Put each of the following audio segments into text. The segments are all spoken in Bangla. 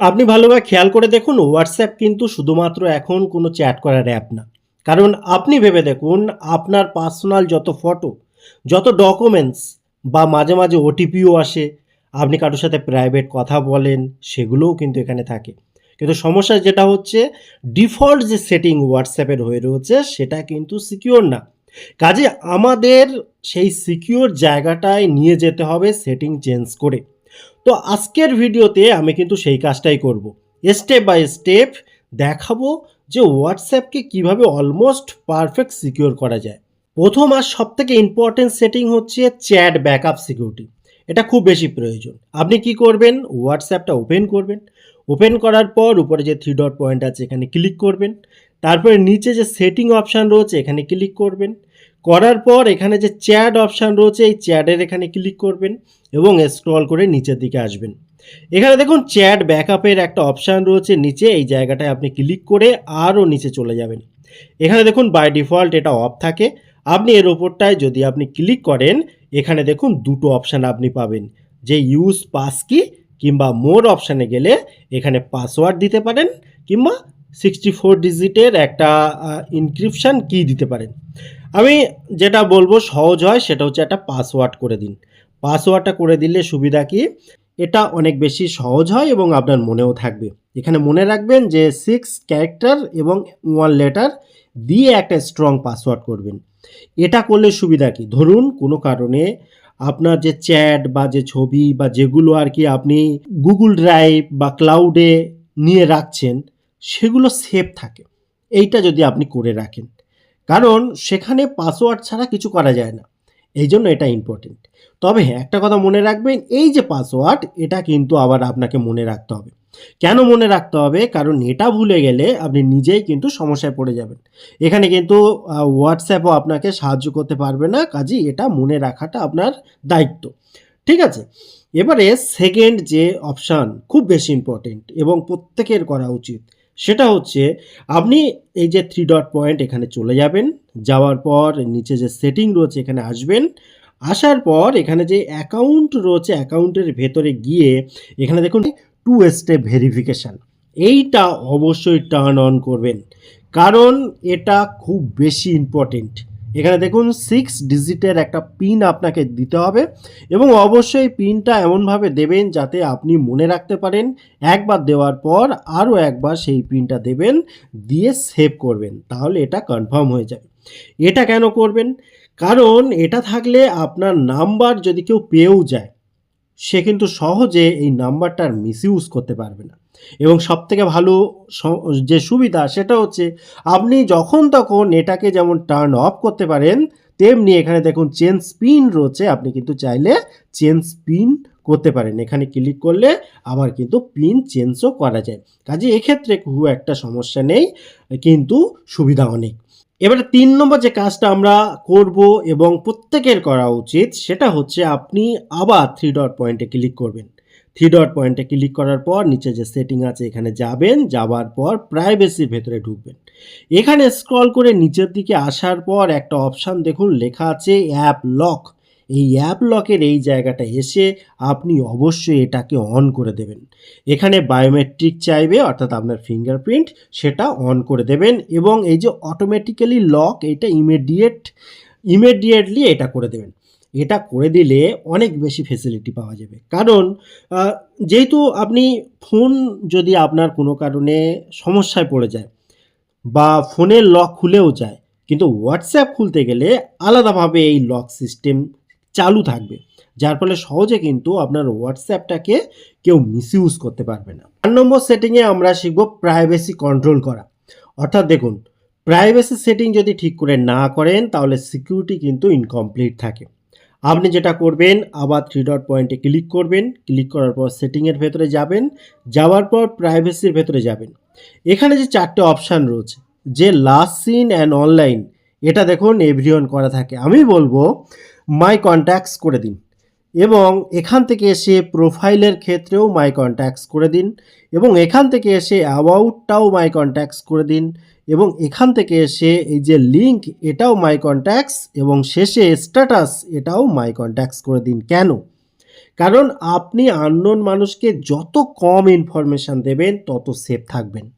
আপনি ভালোভাবে খেয়াল করে দেখুন হোয়াটসঅ্যাপ কিন্তু শুধুমাত্র এখন কোনো চ্যাট করার অ্যাপ না। কারণ আপনি ভেবে দেখুন, আপনার পার্সোনাল যত ফটো যত ডকুমেন্টস বা মাঝে মাঝে ওটিপিও আসে, আপনি কারোর সাথে প্রাইভেট কথা বলেন, সেগুলোও কিন্তু এখানে থাকে। কিন্তু সমস্যা যেটা হচ্ছে ডিফল্ট যে সেটিং হোয়াটসঅ্যাপের হয়ে রয়েছে, সেটা কিন্তু সিকিওর না। কাজে আমাদের সেই সিকিওর জায়গাটায় নিয়ে যেতে হবে সেটিং চেঞ্জ করে। তো আজকের ভিডিওতে আমি কিন্তু সেই কাজটাই করব। স্টেপ বাই স্টেপ দেখাবো যে হোয়াটসঅ্যাপকে কীভাবে অলমোস্ট পারফেক্ট সিকিওর করা যায়। প্রথম আর সব থেকে ইম্পর্টেন্ট সেটিং হচ্ছে চ্যাট ব্যাকআপ সিকিউরিটি এটা খুব বেশি প্রয়োজন। আপনি কি করবেন? হোয়াটসঅ্যাপটা ওপেন করবেন। ওপেন করার পর উপরে যে থ্রি ডট পয়েন্ট আছে, এখানে ক্লিক করবেন। তারপরে নিচে যে সেটিং অপশান রয়েছে, এখানে ক্লিক করবেন। করার পর এখানে যে চ্যাট অপশান রয়েছে, এই চ্যাটের এখানে ক্লিক করবেন এবং স্ক্রল করে নিচের দিকে আসবেন। এখানে দেখুন চ্যাট ব্যাকআপের একটা অপশান রয়েছে, নিচে এই জায়গাটায় আপনি ক্লিক করে আরও নিচে চলে যাবেন। এখানে দেখুন বাই ডিফল্ট এটা অফ থাকে। আপনি এর ওপরটায় যদি আপনি ক্লিক করেন, এখানে দেখুন দুটো অপশান আপনি পাবেন। যে ইউজ পাস কি কিংবা মোর অপশানে গেলে এখানে পাসওয়ার্ড দিতে পারেন কিংবা সিক্সটি ফোর ডিজিটের একটা ইনক্রিপশান কি দিতে পারেন। আমি যেটা বলব সহজ হয়, সেটা হচ্ছে একটা পাসওয়ার্ড করে দিন। পাসওয়ার্ডটা করে দিলে সুবিধা কি? এটা অনেক বেশি সহজ হয় এবং আপনার মনেও থাকবে। এখানে মনে রাখবেন যে সিক্স ক্যারেক্টার এবং ওয়ান লেটার দিয়ে একটা স্ট্রং পাসওয়ার্ড করবেন। এটা করলে সুবিধা কি? ধরুন কোনো কারণে আপনার যে চ্যাট বা যে ছবি বা যেগুলো আর কি আপনি গুগল ড্রাইভ বা ক্লাউডে নিয়ে রাখছেন সেগুলো সেভ থাকে। এইটা যদি আপনি করে রাখেন। কারণ সেখানে পাসওয়ার্ড ছাড়া কিছু করা যায় না। এই জন্য এটা ইম্পর্টেন্ট তবে হ্যাঁ একটা কথা মনে রাখবেন, এই যে পাসওয়ার্ড এটা কিন্তু আবার আপনাকে মনে রাখতে হবে। কেন মনে রাখতে হবে? কারণ এটা ভুলে গেলে আপনি নিজেই কিন্তু সমস্যায় পড়ে যাবেন। এখানে কিন্তু হোয়াটসঅ্যাপও আপনাকে সাহায্য করতে পারবে না। কাজেই এটা মনে রাখাটা আপনার দায়িত্ব। ঠিক আছে? এবারে সেকেন্ড যে অপশান খুব বেশি ইম্পর্টেন্ট এবং প্রত্যেকের করা উচিত। সেটা হচ্ছে, আপনি এই যে থ্রি ডট পয়েন্ট এখানে চলে যাবেন, যাওয়ার পর নিচে যে সেটিং রয়েছে এখানে আসবেন, আসার পর এখানে যে অ্যাকাউন্ট রয়েছে অ্যাকাউন্টের ভেতরে গিয়ে এখানে দেখুন টু স্টেপ ভেরিফিকেশান এইটা অবশ্যই টার্ন অন করবেন। কারণ এটা খুব বেশি ইম্পর্টেন্ট এখানে দেখুন সিক্স ডিজিটের একটা পিন আপনাকে দিতে হবে এবং অবশ্যই পিনটা এমনভাবে দেবেন যাতে আপনি মনে রাখতে পারেন, একবার দেওয়ার পর আরও একবার সেই পিনটা দেবেন, দিয়ে সেভ করবেন, তাহলে এটা কনফার্ম হয়ে যাবে। এটা কেন করবেন? কারণ এটা থাকলে আপনার নাম্বার যদি কেউ পেয়েও যায়, সে কিন্তু সহজে এই নাম্বারটার মিসইউজ করতে পারবে না। এবং সবথেকে ভালো যে সুবিধা সেটা হচ্ছে আপনি যখন তখন এটাকে যেমন টার্ন অফ করতে পারেন, তেমনি এখানে দেখুন চেন স্পিন রয়েছে, আপনি কিন্তু চাইলে চেন স্পিন করতে পারেন। এখানে ক্লিক করলে আবার কিন্তু পিন চেঞ্জও করা যায়। কাজে এক্ষেত্রে খুব একটা সমস্যা নেই, কিন্তু সুবিধা অনেক। এবারে তিন নম্বর যে কাজটা আমরা করব এবং প্রত্যেকের করা উচিত, সেটা হচ্ছে আপনি আবার থ্রি ডট পয়েন্টে ক্লিক করবেন। থ্রি ডট পয়েন্টে ক্লিক করার পর নিচে যে সেটিং আছে, এখানে যাবেন যাওয়ার পর প্রাইভেসির ভেতরে ঢুকবেন। এখানে স্ক্রল করে নিচের দিকে আসার পর একটা অপশান দেখুন, লেখা আছে অ্যাপ লক এই অ্যাপ লকের এই জায়গাটা এসে আপনি অবশ্যই এটাকে অন করে দেবেন। এখানে বায়োমেট্রিক চাইবে, অর্থাৎ আপনার ফিঙ্গারপ্রিন্ট সেটা অন করে দেবেন এবং এই যে অটোমেটিক্যালি লক এটা ইমিডিয়েট ইমিডিয়েটলি এটা করে দেবেন। এটা করে দিলে অনেক বেশি ফেসিলিটি পাওয়া যাবে। কারণ যেহেতু আপনি ফোন যদি আপনার কোনো কারণে সমস্যায় পড়ে যায় বা ফোনের লক খুলেও যায়, কিন্তু হোয়াটসঅ্যাপ খুলতে গেলে আলাদাভাবে এই লক সিস্টেম চালু থাকবে। যার ফলে সহজে কিন্তু আপনার হোয়াটসঅ্যাপটাকে কেউ মিসইউজ করতে পারবে না। চার নম্বর সেটিংয়ে আমরা শিখব প্রাইভেসি কন্ট্রোল করা। অর্থাৎ দেখুন প্রাইভেসি সেটিং যদি ঠিক করে না করেন, তাহলে সিকিউরিটি কিন্তু ইনকমপ্লিট থাকে। আপনি যেটা করবেন, আবার থ্রি ডট পয়েন্টে ক্লিক করবেন। ক্লিক করার পর সেটিংয়ের ভেতরে যাবেন। যাওয়ার পর প্রাইভেসির ভেতরে যাবেন। এখানে যে চারটে অপশান রয়েছে, যে লাস্ট সিন অ্যান্ড অনলাইন এটা দেখুন এভরিওয়ান করা থাকে। আমি বলব মাই কন্ট্যাক্টস করে দিন। এবং এখান থেকে এসে প্রোফাইলের ক্ষেত্রেও মাই কন্ট্যাক্টস করে দিন। এবং এখান থেকে এসে অ্যাবাউটটাও মাই কন্ট্যাক্টস করে দিন। এবং এখান থেকে এসে এই যে লিঙ্ক এটাও মাই কন্ট্যাক্টস এবং শেষে স্ট্যাটাস এটাও মাই কন্ট্যাক্টস করে দিন। কেন? কারণ আপনি আননোন মানুষকে যত কম ইনফরমেশান দেবেন, তত সেফ থাকবেন।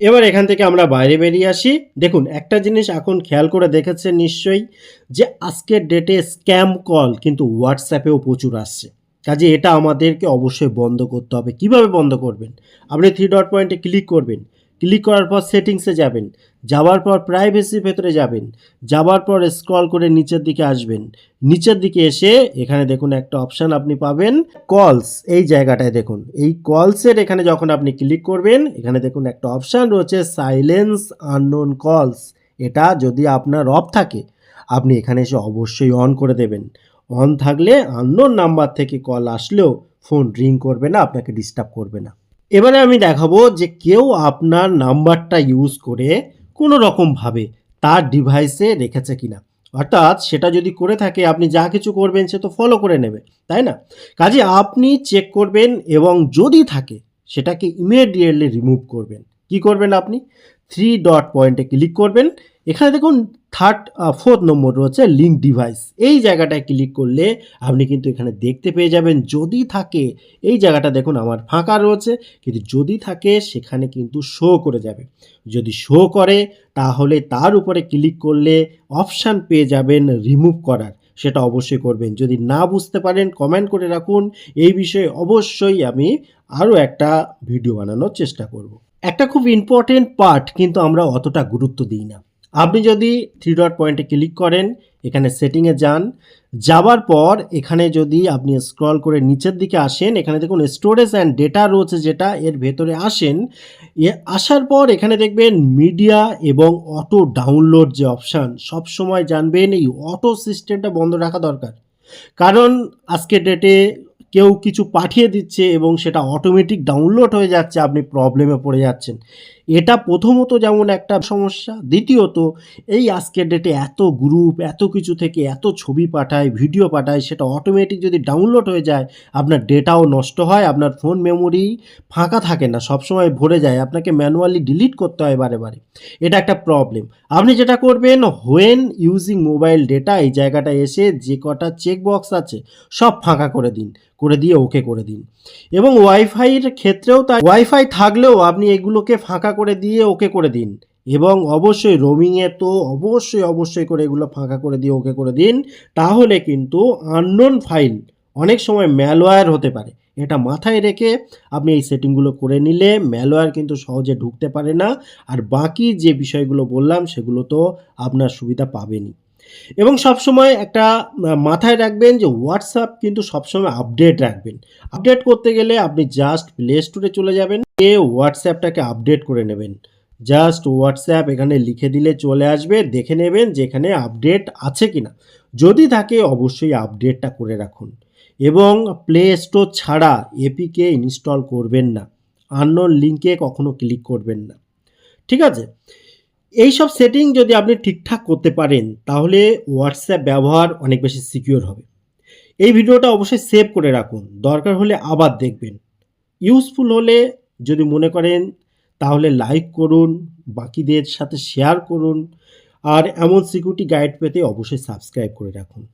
এবার এখান থেকে আমরা বাইরে বেরিয়ে আসি। দেখুন, একটা জিনিস এখন খেয়াল করে দেখেছেন নিশ্চয়ই, যে আজকের ডেটে স্ক্যাম কল কিন্তু হোয়াটসঅ্যাপেও প্রচুর আসছে। কাজে এটা আমাদেরকে অবশ্যই বন্ধ করতে হবে। কীভাবে বন্ধ করবেন? আপনি থ্রি ডট পয়েন্টে ক্লিক করবেন। ক্লিক করার পর সেটিংসে যাবেন। যাওয়ার পর প্রাইভেসি ভেতরে যাবেন। যাওয়ার পর স্ক্রল করে নিচের দিকে আসবেন। নিচের দিকে এসে এখানে দেখুন একটা অপশান আপনি পাবেন কলস এই জায়গাটায় দেখুন। এই কলসের এখানে যখন আপনি ক্লিক করবেন, এখানে দেখুন একটা অপশান রয়েছে সাইলেন্স আননোন কলস এটা যদি আপনার অফ থাকে, আপনি এখানে এসে অবশ্যই অন করে দেবেন। অন থাকলে আননোন নাম্বার থেকে কল আসলেও ফোন রিং করবে না, আপনাকে ডিস্টার্ব করবে না। এবারে আমি দেখাবো যে কেউ আপনার নাম্বারটা ইউজ করে কোনো রকমভাবে তার ডিভাইসে রেখেছে কিনা। অর্থাৎ সেটা যদি করে থাকে, আপনি যা কিছু করবেন সে তো ফলো করে নেবে, তাই না? কাজে আপনি চেক করবেন এবং যদি থাকে, সেটাকে ইমিডিয়েটলি রিমুভ করবেন। কি করবেন আপনি? থ্রি ডট পয়েন্টে ক্লিক করবেন এখানে দেখুন থার্ড ফোর্থ নম্বর রয়েছে লিঙ্ক ডিভাইস এই জায়গাটায় ক্লিক করলে আপনি কিন্তু এখানে দেখতে পেয়ে যাবেন, যদি থাকে, এই জায়গাটা দেখুন আমার ফাঁকা রয়েছে, কিন্তু যদি থাকে, সেখানে কিন্তু শো করে যাবে। যদি শো করে, তাহলে তার উপরে ক্লিক করলে অপশান পেয়ে যাবেন রিমুভ করার। সেটা অবশ্যই করবেন। যদি না বুঝতে পারেন কমেন্ট করে রাখুন। এই বিষয়ে অবশ্যই আমি আরও একটা ভিডিও বানানোর চেষ্টা করব। একটা খুব ইম্পর্টেন্ট পার্ট কিন্তু আমরা অতটা গুরুত্ব দিই না। আপনি যদি থ্রি ডট পয়েন্টে ক্লিক করেন, এখানে সেটিংয়ে যান। যাওয়ার পর এখানে যদি আপনি স্ক্রল করে নিচের দিকে আসেন, এখানে দেখুন স্টোরেজ অ্যান্ড ডেটা রয়েছে যেটা, এর ভেতরে আসেন। এ আসার পর এখানে দেখবেন মিডিয়া এবং অটো ডাউনলোড যে অপশান সব সময় জানবেন এই অটো সিস্টেমটা বন্ধ রাখা দরকার। কারণ আজকের ডেটে কেউ কিছু পাঠিয়ে দিচ্ছে এবং সেটা অটোমেটিক ডাউনলোড হয়ে যাচ্ছে, আপনি প্রবলেমে পড়ে যাচ্ছেন। এটা প্রথমত যেমন একটা সমস্যা, দ্বিতীয়ত এই আজকের ডেটে এত গ্রুপ এত কিছু থেকে এত ছবি পাঠায় ভিডিও পাঠায়, সেটা অটোমেটিক যদি ডাউনলোড হয়ে যায়, আপনার ডেটাও নষ্ট হয়, আপনার ফোন মেমোরি ফাঁকা থাকে না, সবসময় ভরে যায়, আপনাকে ম্যানুয়ালি ডিলিট করতে হয় বারে বারে। এটা একটা প্রবলেম আপনি যেটা করবেন হোয়েন ইউজিং মোবাইল ডেটা এই জায়গাটা এসে যে কটা চেক বক্স আছে, সব ফাঁকা করে দিন, করে দিয়ে ওকে করে দিন। এবং ওয়াইফাইয়ের ক্ষেত্রেও তাই ওয়াইফাই থাকলেও আপনি এগুলোকে ফাঁকা করে দিয়ে ওকে করে দিন। এবং অবশ্যই রোমিংয়ে তো অবশ্যই অবশ্যই করে এগুলো ফাঁকা করে দিয়ে ওকে করে দিন। তাহলে কিন্তু আননোন ফাইল অনেক সময় ম্যালওয়্যার হতে পারে। এটা মাথায় রেখে আপনি এই সেটিংগুলো করে নিলে ম্যালওয়্যার কিন্তু সহজে ঢুকতে পারে না। আর বাকি যে বিষয়গুলো বললাম, সেগুলো তো আপনার সুবিধা পাবেনই। এবং সবসময় একটা মাথায় রাখবেন যে হোয়াটসঅ্যাপ কিন্তু সবসময় আপডেট রাখবেন। আপডেট করতে গেলে আপনি জাস্ট প্লে স্টোরে চলে যাবেন। এ হোয়াটসঅ্যাপটাকে আপডেট করে নেবেন। জাস্ট হোয়াটসঅ্যাপ এখানে লিখে দিলে চলে আসবে, দেখে নেবেন যে এখানে আপডেট আছে কিনা। যদি থাকে, অবশ্যই আপডেটটা করে রাখুন। এবং প্লে স্টোর ছাড়া এপিকে ইনস্টল করবেন না। আননোন লিঙ্কে কখনো ক্লিক করবেন না। ঠিক আছে? এই সব সেটিং যদি আপনি ঠিকঠাক করতে পারেন, তাহলে হোয়াটসঅ্যাপ ব্যবহার অনেক বেশি সিকিউর হবে। এই ভিডিওটা অবশ্যই সেভ করে রাখুন। দরকার হলে আবার দেখবেন। ইউজফুল হলে যদি মনে করেন, তাহলে লাইক করুন, বাকিদের সাথে শেয়ার করুন, আর এমন সিকিউরিটি গাইড পেতে অবশ্যই সাবস্ক্রাইব করে রাখুন।